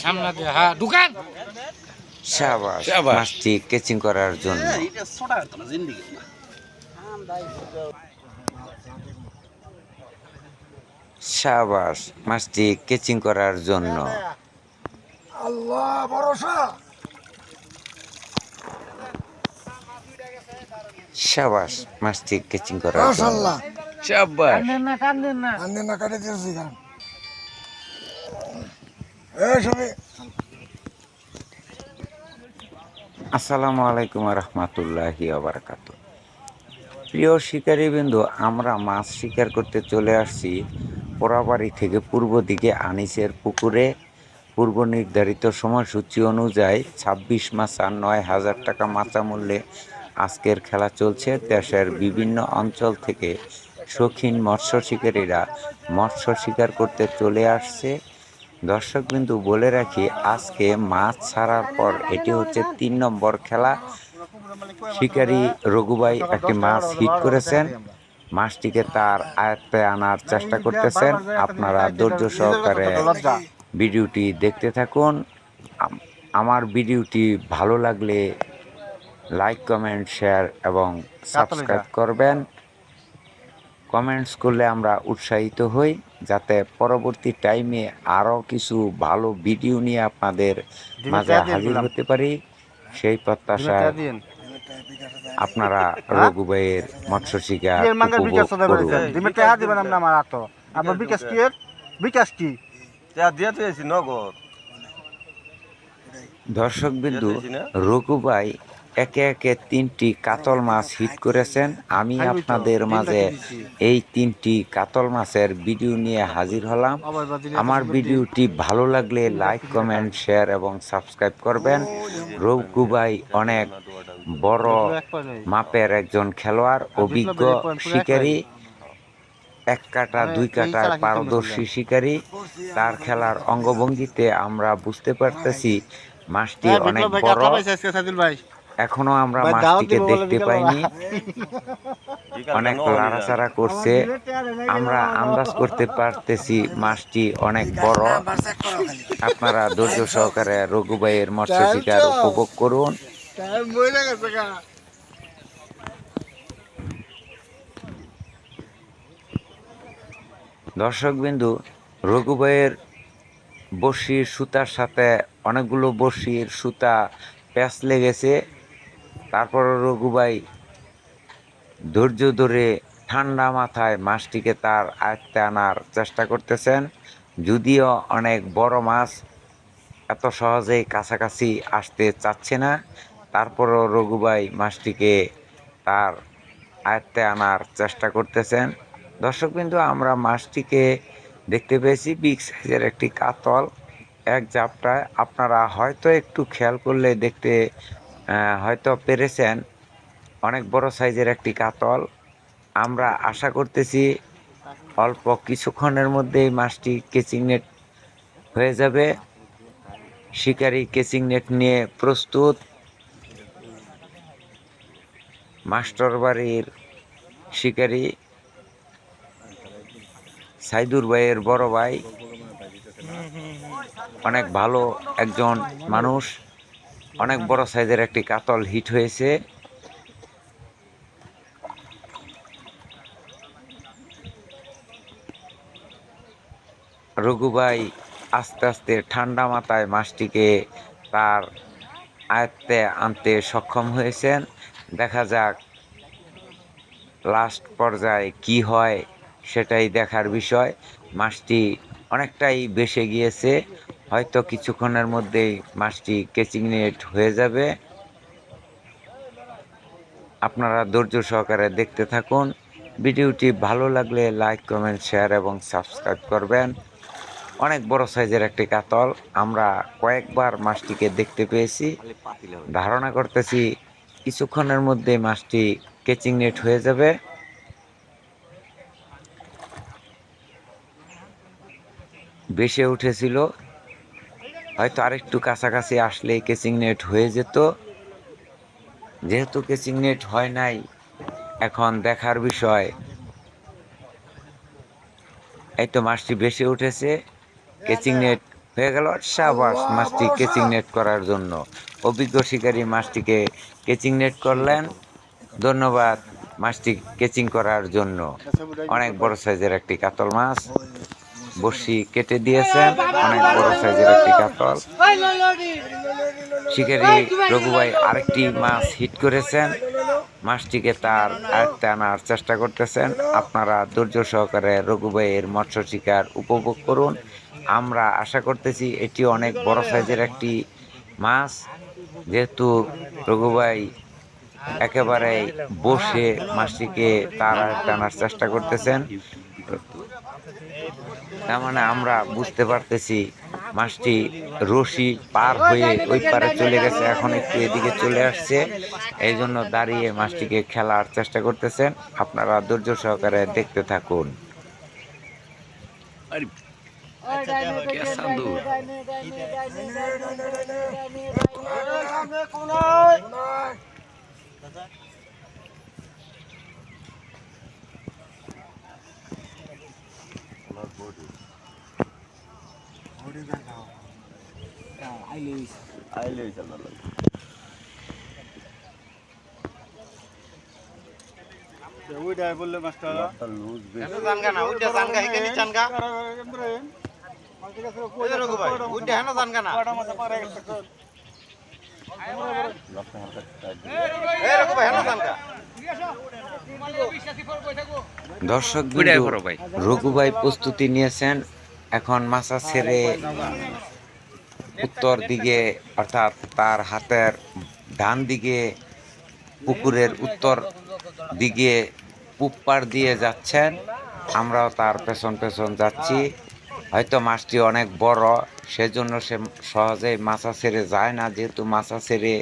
সামনে দিয়ে হ্যাঁ দোকান। শাবাশ শাবাশ। মাছটি কেচিং করার জন্য। এটা ছোটা হতো না জিন্দিগি না। শাবাশ মাছটি কেচিং করার জন্য। আল্লাহ ভরসা। শাবাশ মাছটি কেচিং করার জন্য। শাবাশ না কান্দেন না। আন্নে না কাটে দিয়েছি আসসালামু আলাইকুম রহমতুল্লাহি আবরকাত প্রিয় শিকারী বিন্দু আমরা মাছ শিকার করতে চলে আসছি পোড়াবাড়ি থেকে পূর্ব দিকে আনিসের পুকুরে। পূর্ব নির্ধারিত সময়সূচি অনুযায়ী ছাব্বিশ মাস আর নয় হাজার টাকা মাচা মূল্যে আজকের খেলা চলছে দেশের বিভিন্ন অঞ্চল থেকে। শৌখিন মৎস্য শিকারীরা মৎস্য শিকার করতে চলে আসছে। দর্শক বিন্দু, বলে রাখি আজকে মাছ ছাড়ার পর এটি হচ্ছে তিন নম্বর খেলা। শিকারী রঘুবাই একটি মাছ হিট করেছেন। মাছটিকে তার আয়ত্তে আনার চেষ্টা করতেছেন। আপনারা ধৈর্য সহকারে ভিডিওটি দেখতে থাকুন। আম- আমার ভিডিওটি ভালো লাগলে লাইক, কমেন্ট, শেয়ার এবং সাবস্ক্রাইব করবেন। কমেন্টস করলে আমরা উৎসাহিত হই যাতে পরবর্তী টাইমে আরও কিছু ভালো ভিডিও নিয়ে আপনাদের মাঝে হাজির হতে পারি। সেই প্রত্যাশায় আপনারা মৎস্য শিকার বিকাশ কি বিকাশ কি? দিয়া তো এসি নগদ। দর্শক বিন্দু দিয়েছি না? একে একে তিনটি কাতল মাছ হিট করেছেন। আমি আপনাদের মাঝে এই তিনটি কাতল মাছের ভিডিও নিয়ে হাজির হলাম। আমার ভিডিওটি ভালো লাগলে লাইক কমেন্ট শেয়ার এবং সাবস্ক্রাইব করবেন। রঘুবাই অনেক বড়। মাপের একজন খেলোয়াড় অভিজ্ঞ শিকারী। এক কাটা দুই কাটার পারদর্শী শিকারী। তার খেলার অঙ্গভঙ্গিতে আমরা বুঝতে পারতেছি মাছটি হ্যাঁ, অনেক বড়। এখনও আমরা মাছটিকে দেখতে পাইনি। অনেক লাড়াচাড়া করছে। আমরা আন্দাজ করতে পারতেছি মাছটি অনেক বড়। আপনারা ধৈর্য সহকারে রঘুবাইয়ের মৎস্য শিকার উপভোগ করুন। গেছে গা। রঘুবাইয়ের বড়শির সুতার সাথে অনেকগুলো বড়শির সুতা প্যাঁচ লেগেছে। তারপর রঘুবাই ধৈর্য ধরে ঠান্ডা মাথায় মাছটিকে তার আয়ত্তে আনার চেষ্টা করতেছেন। যদিও অনেক বড় মাছ এত সহজেই কাছাকাছি আসতে চাচ্ছে না। তারপরও রঘুবাই মাছটিকে তার আয়ত্তে আনার চেষ্টা করতেছেন। দর্শক বিন্দু আমরা মাছটিকে দেখতে পেয়েছি বিগ সাইজের একটি কাতল, এক জাপটায়। আপনারা হয়তো একটু খেয়াল করলে দেখতে হয়তো পেরেছেন অনেক বড় সাইজের একটি কাতল। আমরা আশা করতেছি অল্প কিছুক্ষণের মধ্যেই মাছটি কেচিং নেট হয়ে যাবে। শিকারি কেচিং নেট নিয়ে প্রস্তুত। মাস্টার বাড়ির শিকারি সাইদুর ভাইয়ের বড় ভাই। অনেক ভালো একজন মানুষ। অনেক বড় সাইজের একটি কাতল হিট হয়েছে। রঘুভাই আস্তে আস্তে ঠান্ডা মাথায় মাছটিকে তার আয়ত্তে আনতে সক্ষম হয়েছেন। দেখা যাক লাস্ট পর্যায়ে কি হয় সেটাই দেখার বিষয়। মাছটি অনেকটাই বেসে গিয়েছে। হয়তো কিছুক্ষণের মধ্যেই মাছটি কেচিং নেট হয়ে যাবে। আপনারা ধৈর্য সহকারে দেখতে থাকুন। ভিডিওটি ভালো লাগলে লাইক কমেন্ট শেয়ার এবং সাবস্ক্রাইব করবেন। অনেক বড় সাইজের একটি কাতল। আমরা কয়েকবার মাছটিকে দেখতে পেয়েছি। ধারণা করতেছি কিছুক্ষণের মধ্যে মাছটি কেচিং নেট হয়ে যাবে। বেশে উঠেছিল হয়তো আরেকটু কাছাকাছি আসলে কেচিং নেট হয়ে যেত। যেহেতু কেচিং নেট হয় নাই, এখন দেখার বিষয়। এই তো মাছটি বেশি উঠেছে। কেচিং নেট হয়ে গেল। সাবাস, মাছটি কেচিং নেট করার জন্য। অভিজ্ঞ শিকারী মাছটিকে কেচিং নেট করলেন। ধন্যবাদ মাছটি কেচিং করার জন্য। অনেক বড় সাইজের একটি কাতল মাছ। বসি কেটে দিয়েছেন অনেক বড় সাইজের একটি কাতল। শিকারী রঘুভাই আরেকটি মাছ হিট করেছেন। মাছটিকে তার আয়ত্তে আনার চেষ্টা করতেছেন। আপনারা ধৈর্য সহকারে রঘুভাইয়ের মৎস্য শিকার উপভোগ করুন। আমরা আশা করতেছি এটি অনেক বড় সাইজের একটি মাছ। যেহেতু রঘুভাই একেবারে বসে মাছটিকে তার আনার চেষ্টা করতেছেন। তার মানে আমরা বুঝতে পারতেছি মাছটি রশি পার হয়ে ওই পারে চলে গেছে এখন একটু এদিকে চলে আসছে এই জন্য দাঁড়িয়ে মাছটিকে খেলার চেষ্টা করতেছেন আপনারা ধৈর্য সহকারে দেখতে থাকুন আরে কে সাধু আইলে ওইটাই বললে মাস্টার লুজ বেশি জানগা না ওইটা জানগা এখানে জানগা ওই রঘু ভাই ওইটা হেন জানগা না লক্ষে হালকা টাইট এই রঘু ভাই হেন জানগা। দর্শক বড় ভাই। প্রস্তুতি নিয়েছেন। এখন মাছা ছেড়ে উত্তর দিকে অর্থাৎ তার হাতের ডান দিকে পুকুরের উত্তর দিকে পুপ্পার দিয়ে যাচ্ছেন। আমরাও তার পেছন পেছন যাচ্ছি। হয়তো মাছটি অনেক বড় সেজন্য সে সহজেই মাছা ছেড়ে যায় না যেহেতু মাছা ছেড়ে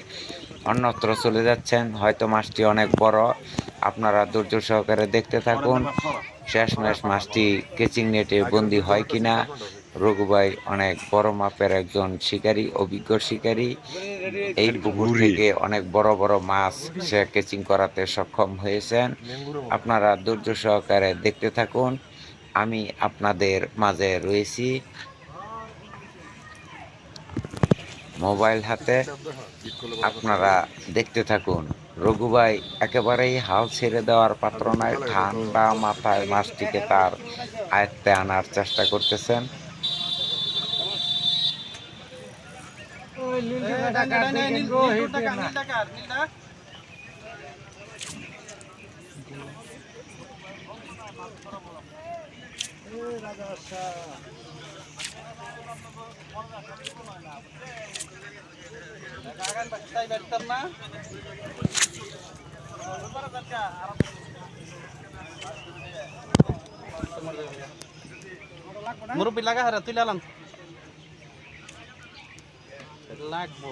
অন্যত্র চলে যাচ্ছেন। হয়তো মাছটি অনেক বড়। আপনারা ধৈর্য সহকারে দেখতে থাকুন। শেষমেশ মাছটি কেচিং নেটে বন্দি হয় কিনা রঘুভাই অনেক বড় মাপের একজন শিকারী অভিজ্ঞ শিকারী। এই পুকুর থেকে অনেক বড় বড় মাছ সে কেচিং করাতে সক্ষম হয়েছেন। আপনারা ধৈর্য সহকারে দেখতে থাকুন। আমি আপনাদের মাঝে রয়েছি। মোবাইল হাতে আপনারা দেখতে থাকুন। রঘুভাই একেবারেই হাল ছেড়ে দেওয়ার পাত্র নয়, ঠান্ডা মাথায় মাছটিকে তার আয়ত্তে আনার চেষ্টা করতেছেন। মুরব্বী লাগা হারা তুই লালাম লাগবো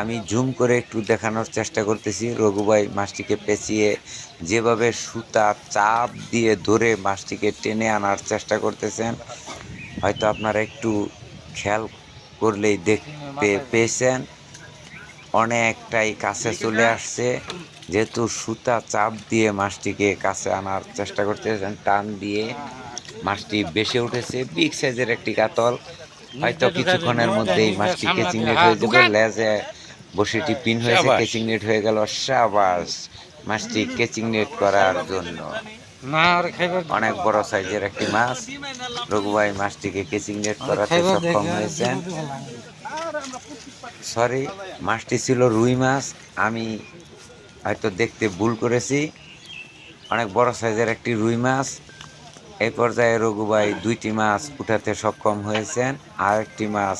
আমি জুম করে একটু দেখানোর চেষ্টা করতেছি। রঘুভাই মাছটিকে পেঁচিয়ে যেভাবে সুতা চাপ দিয়ে ধরে মাছটিকে টেনে আনার চেষ্টা করতেছেন হয়তো আপনারা একটু খেয়াল করলেই দেখতে পেয়েছেন। অনেকটাই কাছে চলে আসছে। যেহেতু সুতা চাপ দিয়ে মাছটিকে কাছে আনার চেষ্টা করতেছেন টান দিয়ে মাছটি বেশি উঠেছে। বিগ সাইজের একটি কাতল। হয়তো কিছুক্ষণের মধ্যেই মাছটি কেচিং নেট হয়ে যাবে লেজে বসিটি পিন হয়েছে। কেচিং নেট হয়ে গেল সাবাস। মাছটি কেচিং নেট করার জন্য। অনেক বড় সাইজের একটি মাছ। রঘুভাই মাছটিকে কেচিং নেট করাতে সক্ষম হয়েছেন। সরি মাছটি ছিল রুই মাছ। আমি হয়তো দেখতে ভুল করেছি। অনেক বড় সাইজের একটি রুই মাছ। এই পর্যায়ে রঘুবাই দুইটি মাছ উঠাতে সক্ষম হয়েছেন আর একটি মাছ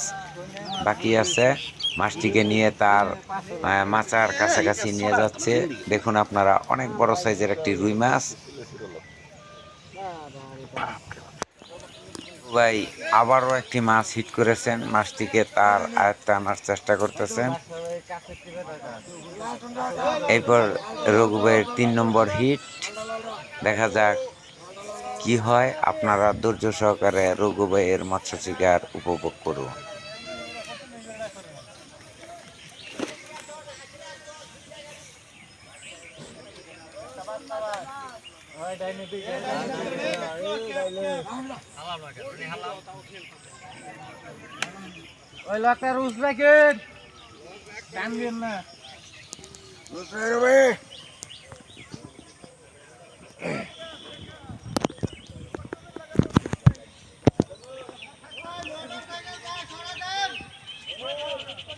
বাকি আছে। মাছটিকে নিয়ে তার মাচার কাছাকাছি নিয়ে যাচ্ছে। দেখুন আপনারা, অনেক বড় সাইজের একটি রুই মাছ। ভাই আবারও একটি মাছ হিট করেছেন। মাছটিকে তার আয়ত্তে আনার চেষ্টা করতেছেন। এরপর রঘুবাইয়ের তিন নম্বর হিট। দেখা যাক কি হয় আপনারা ধৈর্য সহকারে রঘুবাইয়ের মৎস্য শিকার উপভোগ করুন।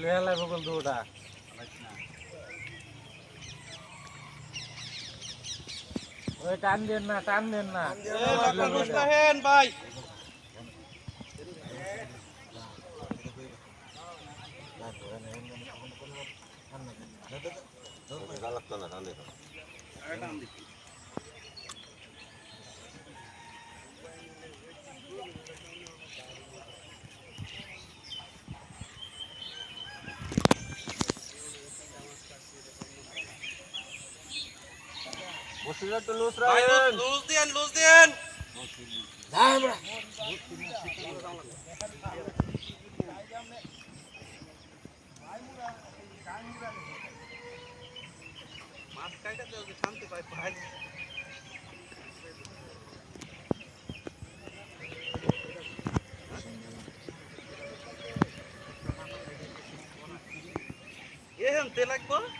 বসিলে হেলাই বগল দুটা ওই টান দেন না টান দেন না ভাই বসিলে তো লুজ ভাই রাখেন লুজ দেন লুজ দেন না আমরা মাছ কাইটা দেও যে শান্তি পাই ভাই এহেন তে লাগবো কারণ গেছিল সুদা হিট কেমন জানা আগে হ্যাঁ তে লাগবে লাগবো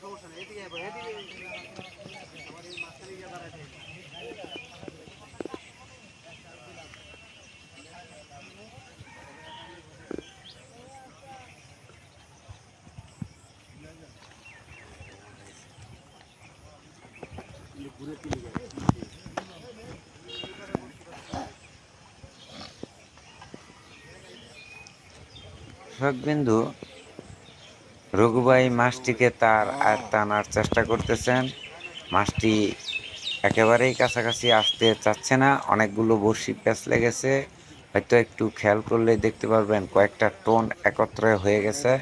সমস্যা নেই এদিকে এদিকে আইবো। আমার এই মাঝখানে গিয়ে দাঁড়াইছে। বিন্দু রঘুভাই মাছটিকে তার আয়ত্তে আনার চেষ্টা করতেছেন। মাছটি একেবারেই কাছাকাছি আসতে চাচ্ছে না। অনেকগুলো বড়শি প্যাঁচ লেগেছে হয়তো একটু খেয়াল করলে দেখতে পারবেন, কয়েকটা টোন একত্রে হয়ে গেছে।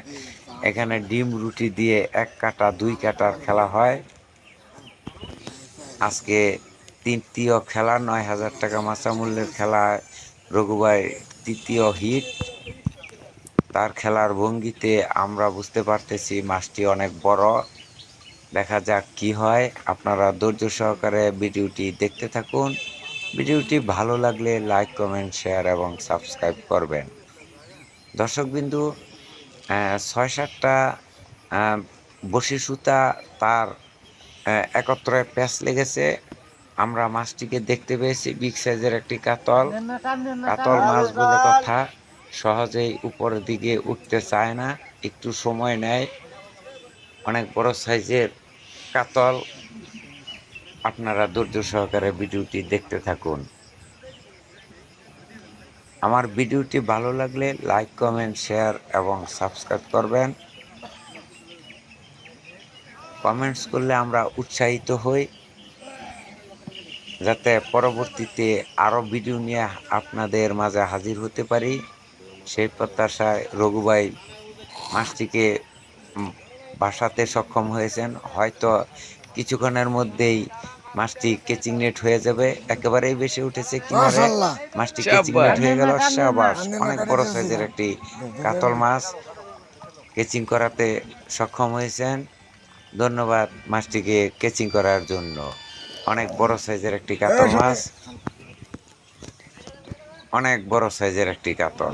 এখানে ডিম রুটি দিয়ে এক কাটা, দুই কাটার খেলা হয়। আজকে তৃতীয় খেলা, নয় হাজার টাকা মাছা মূল্যের খেলা। রঘুবাই তৃতীয় হিট। তার খেলার ভঙ্গিতে আমরা বুঝতে পারতেছি মাছটি অনেক বড়। দেখা যাক কি হয়। আপনারা ধৈর্য সহকারে ভিডিওটি দেখতে থাকুন। ভিডিওটি ভালো লাগলে লাইক কমেন্ট শেয়ার এবং সাবস্ক্রাইব করবেন। দর্শকবিন্দু ছয় সাতটা বসি সুতা তার একত্রে প্যাঁচ লেগেছে। আমরা মাছটিকে দেখতে পেয়েছি বিগ সাইজের একটি কাতল। কাতল মাছ বলে কথা। সহজেই উপরের দিকে উঠতে চায় না, একটু সময় নেয়। অনেক বড় সাইজের কাতল। আপনারা ধৈর্য সহকারে ভিডিওটি দেখতে থাকুন। আমার ভিডিওটি ভালো লাগলে লাইক, কমেন্ট, শেয়ার এবং সাবস্ক্রাইব করবেন। কমেন্টস করলে আমরা উৎসাহিত হই, যাতে পরবর্তীতে আরও ভিডিও নিয়ে আপনাদের মাঝে হাজির হতে পারি। সেই প্রত্যাশায় রঘুভাই মাছটিকে বাসাতে সক্ষম হয়েছেন। হয়তো কিছুক্ষণের মধ্যেই মাছটি কেচিং নেট হয়ে যাবে। একেবারেই বেশি উঠেছে কিনারে। মাছটি কেচিং নেট হয়ে গেল। সাবাস অনেক বড় সাইজের একটি কাতল মাছ। কেচিং করাতে সক্ষম হয়েছেন। ধন্যবাদ মাছটিকে কেচিং করার জন্য। অনেক বড় সাইজের একটি কাতল মাছ। অনেক বড় সাইজের একটি কাতল।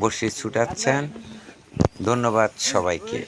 বসি ছুটাচ্ছেন। ধন্যবাদ সবাইকে।